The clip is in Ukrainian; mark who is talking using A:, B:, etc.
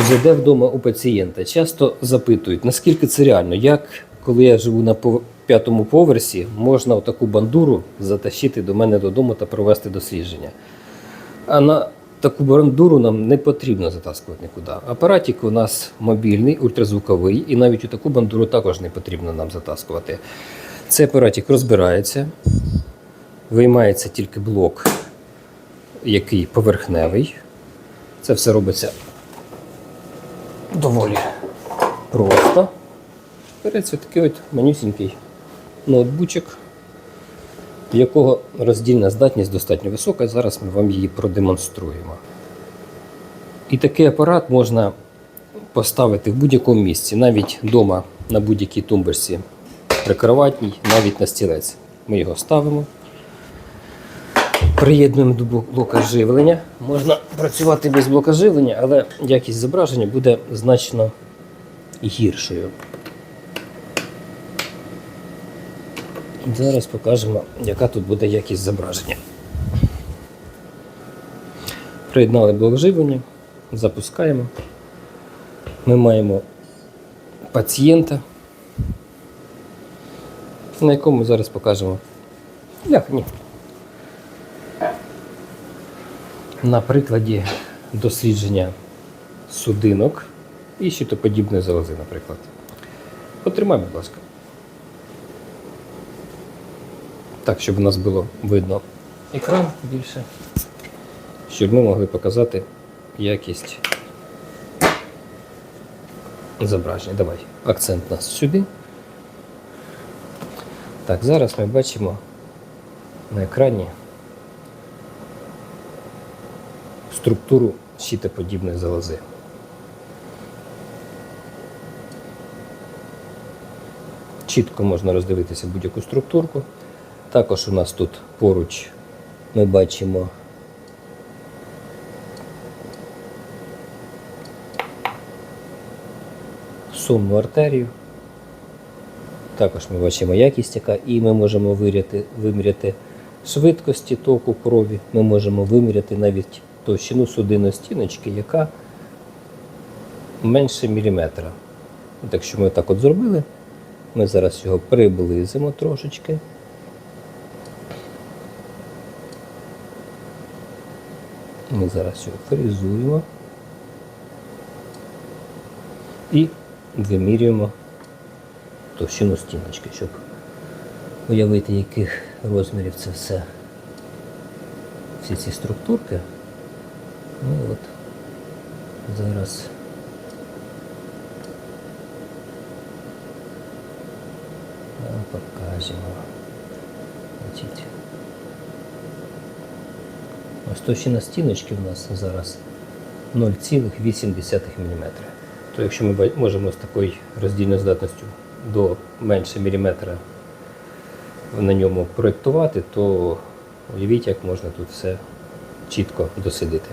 A: ЖД вдома у пацієнта часто запитують, наскільки це реально, як коли я живу на п'ятому поверсі, можна таку бандуру затащити до мене додому та провести дослідження. А на таку бандуру нам не потрібно затаскувати нікуди. Апаратик у нас мобільний, ультразвуковий, і навіть у таку бандуру також не потрібно нам затаскувати. Цей апаратик розбирається, виймається тільки блок, який поверхневий. Це все робиться доволі просто. Береться такий от манюсінький ноутбучок, в якого роздільна здатність достатньо висока. Зараз ми вам її продемонструємо. І такий апарат можна поставити в будь-якому місці, навіть вдома на будь-якій тумбочці прикроватній, навіть на стілець. Ми його ставимо. Приєднуємо до блока живлення. Можна працювати без блока живлення, але якість зображення буде значно гіршою. Зараз покажемо, яка тут буде якість зображення. Приєднали блок живлення, запускаємо. Ми маємо пацієнта, на якому зараз покажемо. Як ні. На прикладі дослідження судинок і щитоподібної залози, наприклад. Потримай, будь ласка. Так, щоб у нас було видно екран більше, щоб ми могли показати якість зображення. Давай, акцент нас сюди. Так, зараз ми бачимо на екрані структуру щитоподібної залози. Чітко можна роздивитися будь-яку структурку. Також у нас тут поруч ми бачимо сумну артерію. Також ми бачимо якість, яка і ми можемо виміряти швидкості току крові, ми можемо виміряти навіть товщину судинної стіночки, яка менше міліметра. От якщо ми так от зробили, ми зараз його приблизимо трошечки. Ми зараз його фрезуємо і вимірюємо товщину стіночки, щоб уявити, яких розмірів це все. Всі ці структурки. Ну от зараз покажемо. Значить, Ось товщина стіночки в нас зараз 0,8 мм. То якщо ми можемо з такою роздільною здатністю до менше міліметра на ньому проєктувати, то уявіть, як можна тут все чітко дослідити.